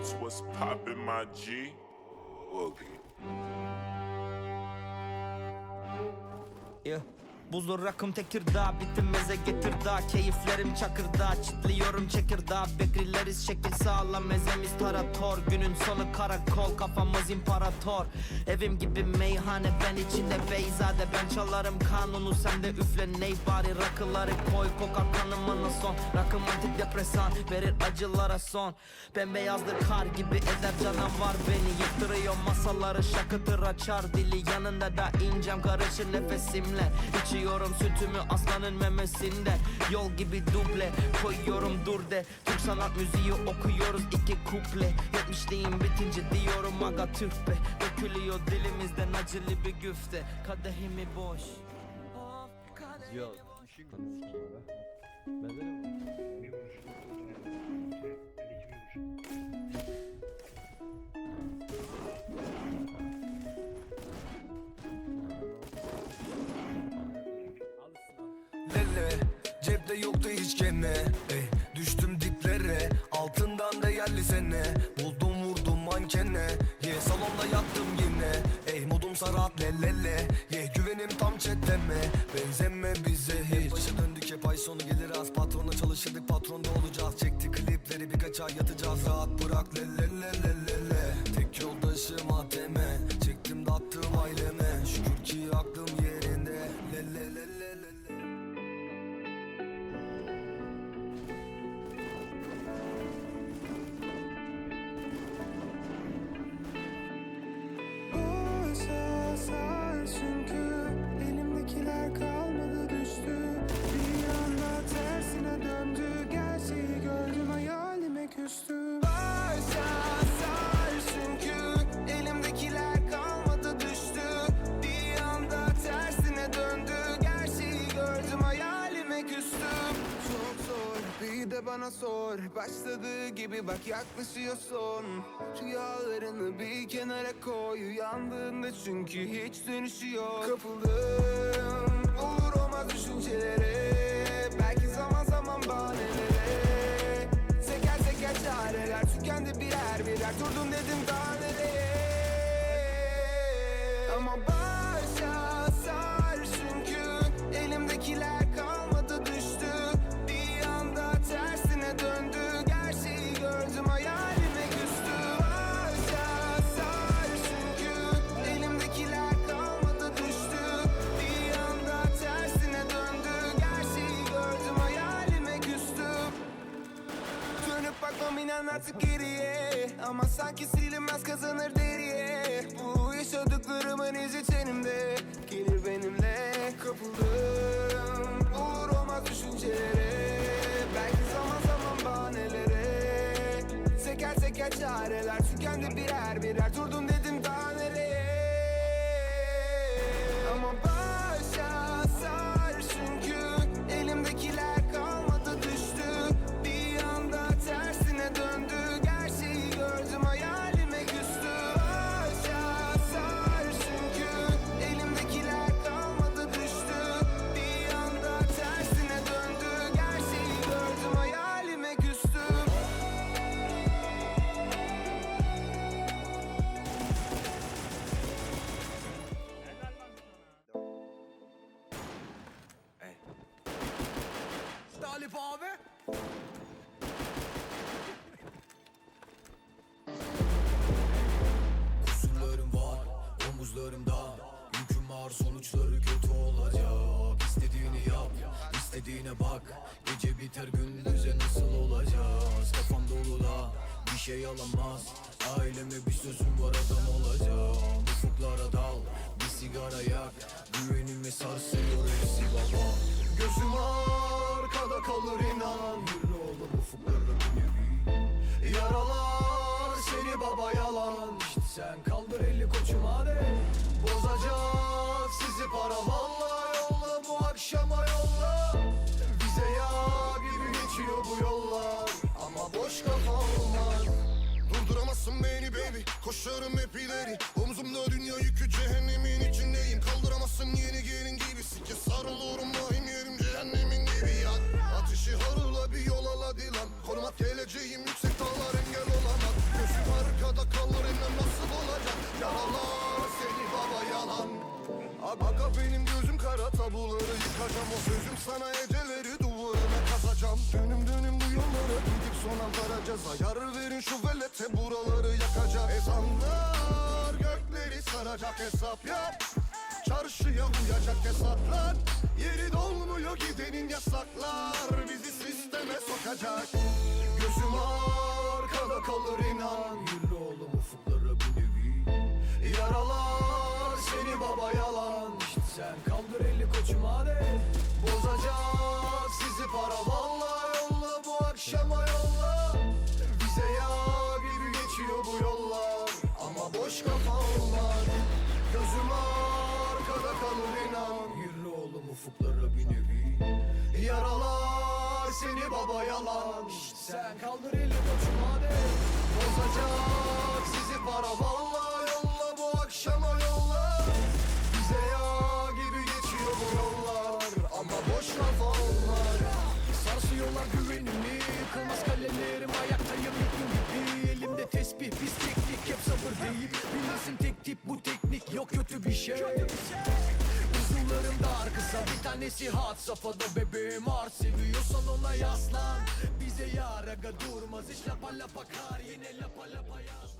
That's what's poppin', my G. Yeah. Buzlu rakım Tekirdağ bitinmeze getir daha Keyiflerim çakırda çitliyorum çekirdeğ Bekleriz şekil sağlam mezemiz tarator. Günün sonu karakol kafamız imparator. Evim gibi meyhane ben içinde Beyzade. Ben çalarım kanunu sen de üfle ney bari. Rakıları koy kokar kanıma son. Rakım antidepresan verir acılara son. Bembeyazdır kar gibi eder canavar beni. Yıktırıyor masaları şakıtır açar dili. Yanında da incem karışır nefesimle İçiyorum sütümü aslanın memesinden Yol gibi duble koyuyorum dur de Türk sanat müziği okuyoruz iki kuple Yetmişliğim bitince diyorum aga Türk be Dökülüyor dilimizden acılı bir güfte Kadehimi boş kadehimi Yok. boş. Sikeyim be. Bende de. Cepte yoktu hiç kene ey, Düştüm diplere. Altından değerli sene Buldum vurdum mankene. Ye salonda yattım yine. Ey modum sarat lelele Ye güvenim tam çeteme Benzeme bize hiç. Başa döndük hep ay sonu gelir az. Patrona çalışırdık patronda olacağız. Çekti klipleri birkaç ay yatacağız. Rahat bırak lelelelelele bana sor. Başladığı gibi bak yaklaşıyorsun. Rüyalarını bir kenara koy. Uyandığında çünkü hiç dönüşü yok Kapıldım olur olmaz düşüncelere. Belki zaman zaman bahanelere. Teker teker çareler tükendi birer birer. Durdum dedim daha nereye? Ama başa artık geriye. Ama sanki silinmez kazanır deriye. Bu yaşadıklarımın izi tenimde. Gelir benimle kapıldım Olur olmaz düşüncelere. Belki zaman zaman bahanelere. Teker teker çareler tükendi birer birer. Durdum dedim Talip abi. Kusurlarım var omuzlarımda Yüküm ağır sonuçları kötü olacak. İstediğini yap istediğine bak. Gece biter gündüze nasıl olacağız? Kafam dolu da bir şey alamaz. Aileme bir sözüm var adam olacağım. Ufuklara dal bir sigara yak. Güvenimi sarsıyor hepsi baba. Gözüm arkada kalır inan. Yürü oğlum ufuklarda bir Yaralar seni baba yalan. İşte sen kaldır elli koçum hadi. Bozacak sizi para. Valla yolla bu akşama yolla Kanka benim gözüm kara tabuları yıkacağım. O sözüm sana eceleri duvarına kazacağım. Dönüm dönüm bu yollara gidip son Ankara ceza Yarı verin şu velete buraları yakacak Ezanlar gökleri saracak hesap yap. Çarşıya uyacak hesaplar Yeri dolmuyor gidenin yasaklar Bizi sisteme sokacak. Gözüm arkada kalır inan. Koçum hadi Bozacak sizi para valla yolla bu akşama yolla. Bize yağ gibi geçiyor bu yollar. Ama boş kafa olmaz Gözüm arkada kalır inan. Yürü oğlum ufuklara bir nevi. Yaralar seni baba yalan. İşte sen kaldır elini koçum hadi Bozacak sizi para valla Uzunlarım dar kısa bir tanesi hat safhada bebeğim ar Seviyorsan ona yaslan. Bize yar aga durmaz. Hiç lapa lapa kar. Yine lapa lapa yaz